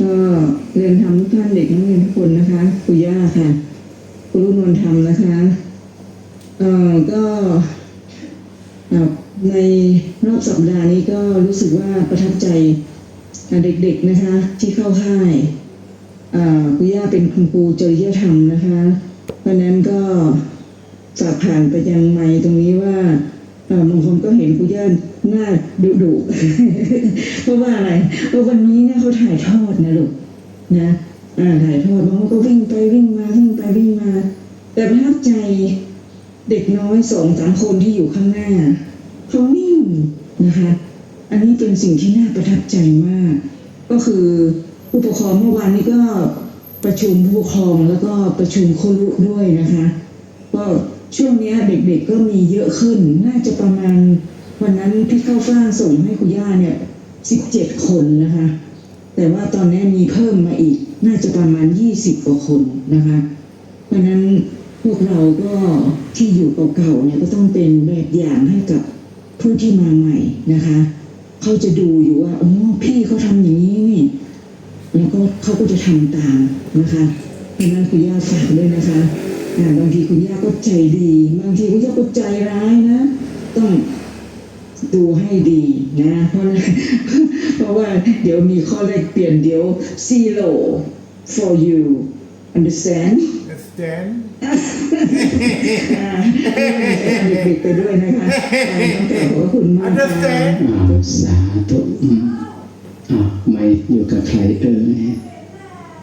ก็เรียนทำทุกท่านเด็กนักเรียนทุกคนนะคะคุย่าค่ะคุณรุ่นนนทำนะคะเอ่อก็ในรอบสัปดาห์นี้ก็รู้สึกว่าประทับใจเด็กๆนะคะที่เข้าค่ายอ่าคุย่าเป็นคุณครูจริยธรรมนะคะ เพราะนั้นก็ฝากผ่านไปยังไมค์ตรงนี้ บางคนก็เห็นคุย่าหน้าดุดุเพราะว่าอะไรเพราะวันนี้เนี่ยเขาถ่ายทอดนะลูกนะอ่าถ่ายทอดบางคนก็วิ่งไปวิ่งมาวิ่งไปวิ่งมา แต่ประทับใจเด็กน้อยสองสามคนที่อยู่ข้างหน้าเขานิ่งนะคะ อันนี้เป็นสิ่งที่น่าประทับใจมาก ก็คือผู้ปกครองเมื่อวานนี้ก็ประชุมผู้ปกครองแล้วก็ประชุมครุด้วยนะคะ ก็ ช่วงนี้เด็กๆก็มีเยอะขึ้น น่าจะประมาณ วันนั้นพี่เข้าฟ้างส่งให้คุณย่าเนี่ยสิบเจ็ดคนนะคะ แต่ว่าตอนนี้มีเพิ่มมาอีก น่าจะประมาณยี่สิบกว่าคนนะคะ เพราะนั้นพวกเราก็ที่อยู่เก่าๆเนี่ยก็ต้องเป็นแบบอย่างให้กับผู้ที่มาใหม่นะคะเขาจะดูอยู่ว่าอ๋อพี่เขาทำอย่างนี้นี่แล้วก็เขาก็จะทำตามนะคะเพราะนั้นคุณย่าฝากด้วยนะคะ บางทีคุณย่าก็ใจดี บางทีคุณย่าก็ใจร้ายนะ ต้องดูให้ดีนะ เพราะเพราะว่าเดี๋ยวมีข้อแลกเปลี่ยนเดี๋ยว zero for you understand Understand? อ่าเด็กๆไปด้วยนะคะอ่าต้องขอบพระคุณมากค่ะ Understand? อ่าสาธุอืมอ่าไม่อยู่กับใครเอ่ย